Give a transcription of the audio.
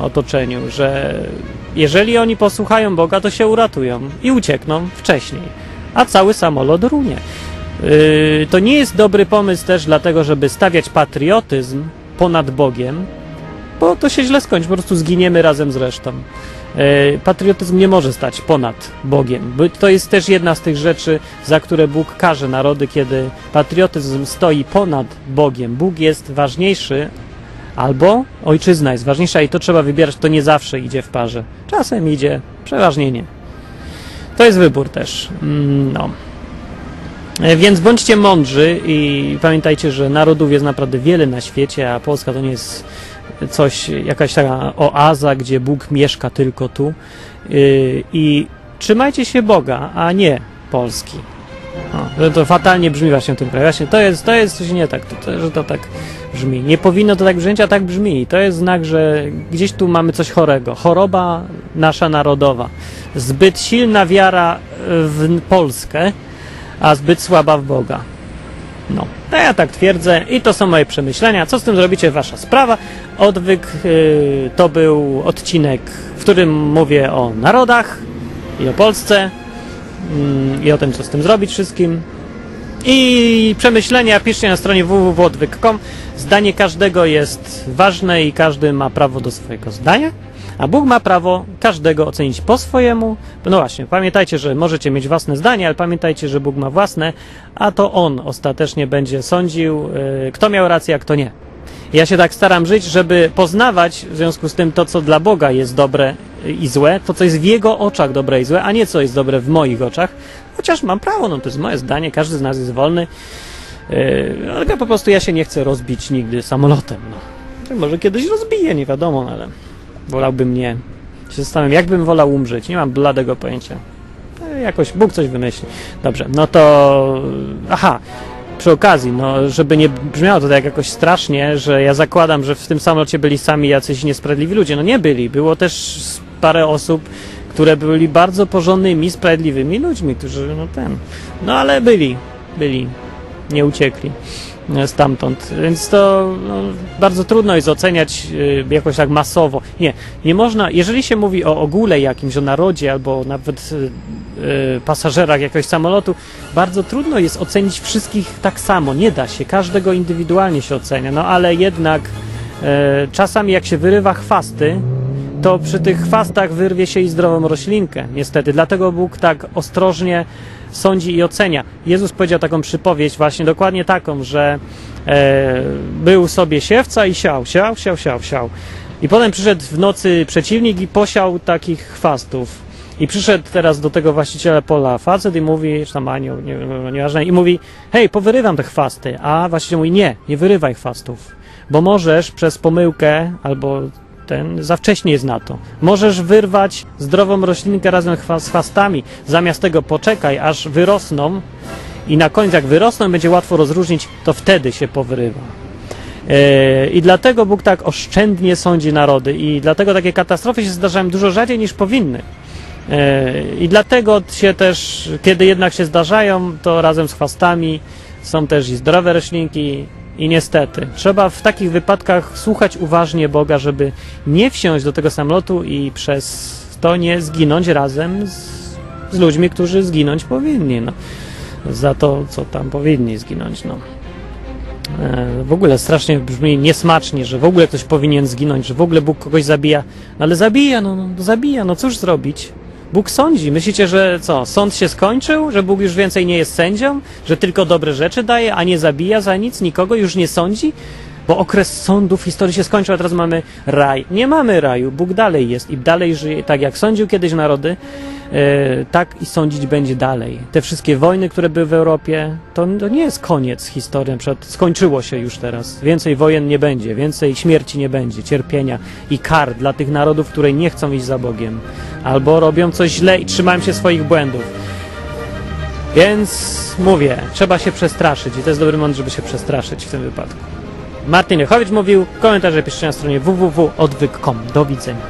otoczeniu, że jeżeli oni posłuchają Boga, to się uratują i uciekną wcześniej, a cały samolot runie. Yy, to nie jest dobry pomysł też dlatego, żeby stawiać patriotyzm ponad Bogiem, bo to się źle skończy, po prostu zginiemy razem z resztą. Yy, patriotyzm nie może stać ponad Bogiem. Bo to jest też jedna z tych rzeczy, za które Bóg karze narody, kiedy patriotyzm stoi ponad Bogiem. Bóg jest ważniejszy, albo ojczyzna jest ważniejsza i to trzeba wybierać. To nie zawsze idzie w parze. Czasem idzie, przeważnie nie. To jest wybór też. Mm, No. E, Więc bądźcie mądrzy i pamiętajcie, że narodów jest naprawdę wiele na świecie, a Polska to nie jest coś, jakaś taka oaza, gdzie Bóg mieszka tylko tu. Yy, I trzymajcie się Boga, a nie Polski. O, że to fatalnie brzmi właśnie w tym kraju. Właśnie to jest, to jest coś nie tak, to, to, że to tak brzmi. Nie powinno to tak brzmieć, a tak brzmi. To jest znak, że gdzieś tu mamy coś chorego. Choroba nasza narodowa. Zbyt silna wiara w Polskę, a zbyt słaba w Boga. No, to ja tak twierdzę i to są moje przemyślenia. Co z tym zrobicie, wasza sprawa. Odwyk y, to był odcinek, w którym mówię o narodach i o Polsce i o tym, co z tym zrobić wszystkim. I przemyślenia piszcie na stronie www.odwyk.com. Zdanie każdego jest ważne i każdy ma prawo do swojego zdania, a Bóg ma prawo każdego ocenić po swojemu. No właśnie, pamiętajcie, że możecie mieć własne zdanie, ale pamiętajcie, że Bóg ma własne, a to On ostatecznie będzie sądził, y, kto miał rację, a kto nie. Ja się tak staram żyć, żeby poznawać w związku z tym to, co dla Boga jest dobre i złe, to, co jest w Jego oczach dobre i złe, a nie co jest dobre w moich oczach. Chociaż mam prawo, no to jest moje zdanie, każdy z nas jest wolny. Yy, ale po prostu ja się nie chcę rozbić nigdy samolotem. No. Może kiedyś rozbiję, nie wiadomo, ale wolałbym nie. Się zastanawiam, jakbym wolał umrzeć. Nie mam bladego pojęcia. E, Jakoś Bóg coś wymyśli. Dobrze, no to. Aha, przy okazji, no, żeby nie brzmiało to tak jakoś strasznie, że ja zakładam, że w tym samolocie byli sami jacyś niesprawiedliwi ludzie. No nie byli. Było też parę osób, które byli bardzo porządnymi, sprawiedliwymi ludźmi, którzy, no ten. No ale byli, byli. Nie uciekli e, stamtąd. Więc to no, bardzo trudno jest oceniać y, jakoś tak masowo. Nie, nie można, jeżeli się mówi o ogóle jakimś, o narodzie albo nawet y, y, pasażerach jakiegoś samolotu, bardzo trudno jest ocenić wszystkich tak samo. Nie da się, każdego indywidualnie się ocenia. No ale jednak czasami jak się wyrywa chwasty, to przy tych chwastach wyrwie się i zdrową roślinkę, niestety. Dlatego Bóg tak ostrożnie sądzi i ocenia. Jezus powiedział taką przypowieść, właśnie dokładnie taką, że e, był sobie siewca i siał, siał, siał, siał, siał. I potem przyszedł w nocy przeciwnik i posiał takich chwastów. I przyszedł teraz do tego właściciela pola facet i mówi, czy tam anioł, nie, nie, nieważne, i mówi, hej, powyrywam te chwasty. A właściciel mówi, nie, nie wyrywaj chwastów, bo możesz przez pomyłkę albo ten za wcześnie jest na to. Możesz wyrwać zdrową roślinkę razem z chwastami. Zamiast tego poczekaj, aż wyrosną i na końcu jak wyrosną będzie łatwo rozróżnić, to wtedy się powyrywa. E, I dlatego Bóg tak oszczędnie sądzi narody i dlatego takie katastrofy się zdarzają dużo rzadziej niż powinny. E, I dlatego się też, kiedy jednak się zdarzają, to razem z chwastami są też i zdrowe roślinki, i niestety, trzeba w takich wypadkach słuchać uważnie Boga, żeby nie wsiąść do tego samolotu i przez to nie zginąć razem z, z ludźmi, którzy zginąć powinni. No, za to, co tam powinni zginąć. No. E, w ogóle strasznie brzmi niesmacznie, że w ogóle ktoś powinien zginąć, że w ogóle Bóg kogoś zabija. No ale zabija, no, no zabija, no cóż zrobić? Bóg sądzi. Myślicie, że co, sąd się skończył? Że Bóg już więcej nie jest sędzią? Że tylko dobre rzeczy daje, a nie zabija za nic? Nikogo już nie sądzi? Bo okres sądów historii się skończył, a teraz mamy raj. Nie mamy raju. Bóg dalej jest i dalej żyje. Tak jak sądził kiedyś narody, e, tak i sądzić będzie dalej. Te wszystkie wojny, które były w Europie, to, to nie jest koniec historii. Na przykład skończyło się już teraz. Więcej wojen nie będzie, więcej śmierci nie będzie, cierpienia i kar dla tych narodów, które nie chcą iść za Bogiem. Albo robią coś źle i trzymają się swoich błędów. Więc mówię, trzeba się przestraszyć i to jest dobry moment, żeby się przestraszyć w tym wypadku. Martin Rychowicz mówił, komentarze piszcie na stronie www.odwyk.com. Do widzenia.